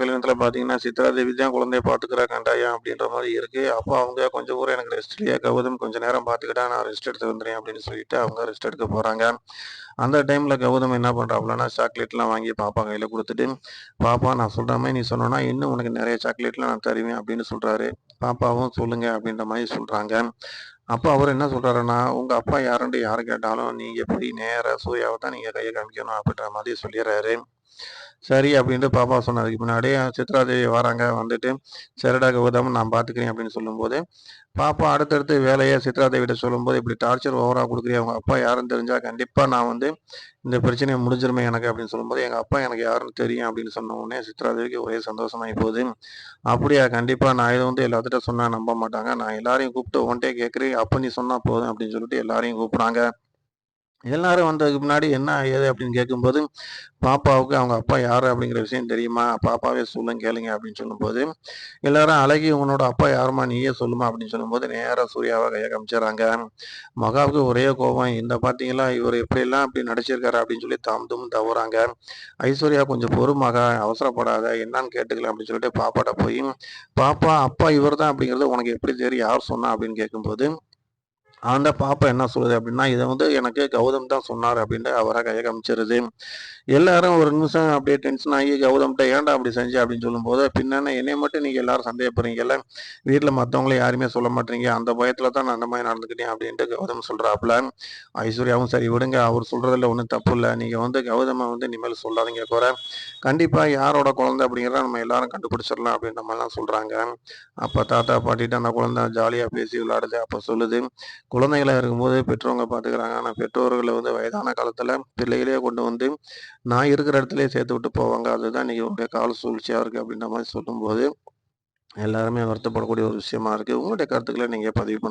கல்யாணத்தில் பார்த்தீங்கன்னா சித்ரா தேவி தான் குழந்தைய பார்த்துக்கிறா கண்டாயா அப்படின்ற மாதிரி இருக்கு. அப்போ அவங்க கொஞ்சம் கூட எனக்கு ரெஸ்ட் இல்லையா கௌதம்? கொஞ்சம் நேரம் பார்த்துக்கிட்டா நான் ரெஸ்ட் எடுத்து வந்துடுறேன் அப்படின்னு சொல்லிட்டு அவங்க ரெஸ்ட் எடுக்க போகிறாங்க அந்த டைமில் கௌதம் என்ன பண்ணுறாப்புலன்னா சாக்லேட்லாம் வாங்கி பாப்பா கையில் கொடுத்துட்டு பாப்பா நான் சொல்கிற மாதிரி நீ சொன்னோன்னா இன்னும் உனக்கு நிறைய சாக்லேட்லாம் நான் தருவேன் அப்படின்னு சொல்கிறாரு பாப்பாவும் சொல்லுங்க அப்படின்ற மாதிரி சொல்கிறாங்க அப்போ அவர் என்ன சொல்கிறாருன்னா உங்கள் அப்பா யாருன்ட்டு யார் கேட்டாலும் நீங்கள் எப்படி நேராக சூர்யாவை தான் நீங்கள் கையை காமிக்கணும் அப்படின்ற மாதிரி சொல்லிடுறாரு. சரி அப்படின்ட்டு பாப்பா சொன்னதுக்கு முன்னாடியே சித்ராதேவி வராங்க வந்துட்டு சரிடா கௌதம் நான் பார்த்துக்கிறேன் அப்படின்னு சொல்லும்போது பாப்பா அடுத்தடுத்து வேலையை சித்ராதேவிட்ட சொல்லும்போது இப்படி டார்ச்சர் ஓவராக கொடுக்குறேன் அவங்க அப்பா யாருன்னு தெரிஞ்சால் கண்டிப்பாக நான் வந்து இந்த பிரச்சனையை முடிஞ்சிருமே எனக்கு அப்படின்னு சொல்லும்போது எங்கள் அப்பா எனக்கு யாருன்னு தெரியும் அப்படின்னு சொன்ன உடனே சித்ராதேவிக்கு ஒரே சந்தோஷமாகி போகுது. அப்படியா? கண்டிப்பாக நான் இதை வந்து எல்லாத்திட்ட சொன்னால் நம்ப மாட்டாங்க. நான் எல்லாரையும் கூப்பிட்டு ஒன்ட்டே கேட்குறேன் அப்போ நீ சொன்னால் போதும் அப்படின்னு சொல்லிட்டு எல்லாரையும் கூப்பிட்றாங்க. எல்லாரும் வந்ததுக்கு முன்னாடி என்ன ஏது அப்படின்னு கேட்கும்போது பாப்பாவுக்கு அவங்க அப்பா யார்? அப்படிங்கிற விஷயம் தெரியுமா? பாப்பாவே சொல்லுங்க கேளுங்க அப்படின்னு சொல்லும்போது எல்லாரும் அழகி உன்னோட அப்பா யாருமா நீயே சொல்லுமா? அப்படின்னு சொல்லும்போது நேராக சூர்யாவை கையை காமிச்சிடறாங்க. மகாவுக்கு ஒரே கோபம் இந்த பார்த்தீங்களா இவர் எப்படியெல்லாம் இப்படி நடிச்சிருக்காரு? அப்படின்னு சொல்லி தாம் தும் தவறாங்க. ஐஸ்வர்யா கொஞ்சம் பொறுமாக அவசரப்படாத என்னன்னு கேட்டுக்கலாம் அப்படின்னு சொல்லிட்டு பாப்பாட்ட போய் பாப்பா அப்பா இவர் தான் அப்படிங்கிறது உனக்கு எப்படி தெரியும்? யார் சொன்னா? அப்படின்னு கேட்கும்போது அந்த பாப்பா என்ன சொல்லுது அப்படின்னா இதை வந்து எனக்கு கௌதம் தான் சொன்னார் அப்படின்ட்டு அவரை கையை காமிச்சிருது. எல்லாரும் ஒரு நிமிஷம் அப்படியே டென்ஷன் ஆகி கௌதம்கிட்ட ஏன்டா அப்படி செஞ்சு அப்படின்னு சொல்லும்போது பின்னே என்னைய மட்டும் நீங்கள் எல்லாரும் சந்தேகப்படுறீங்கல்ல வீட்டில் மற்றவங்கள யாருமே சொல்ல மாட்டீங்க. அந்த பயத்தில் தான் நான் அந்த மாதிரி நடந்துக்கிட்டேன் அப்படின்ட்டு கௌதம் சொல்கிறாப்புல ஐஸ்வர்யாவும் சரி விடுங்க. அவர் சொல்கிறதுல ஒன்றும் தப்பு இல்லை. நீங்கள் வந்து கௌதமை வந்து இனிமேல் சொல்லாதீங்க குறை கண்டிப்பாக யாரோட குழந்தை அப்படிங்கிறத நம்ம எல்லாரும் கண்டுபிடிச்சிடலாம் அப்படின்ற மாதிரிலாம் சொல்கிறாங்க அப்போ தாத்தா பாட்டிட்டு அந்த குழந்தை ஜாலியாக பேசி விளையாடுது. அப்போ சொல்லுது குழந்தைகளாக இருக்கும்போது பெற்றவங்க பார்த்துக்கிறாங்க ஆனால் பெற்றோர்களை வந்து வயதான காலத்தில் பிள்ளைகளே கொண்டு வந்து நான் இருக்கிற இடத்துலயே சேர்த்து விட்டு போவாங்க. அதுதான் இன்றைக்கி உங்களுடைய கால சூழ்ச்சியாக இருக்குது அப்படின்ற மாதிரி சொல்லும்போது எல்லாருமே வருத்தப்படக்கூடிய ஒரு விஷயமா இருக்குது உங்களுடைய கருத்துக்களை நீங்கள் பதிவு பண்ணுங்கள்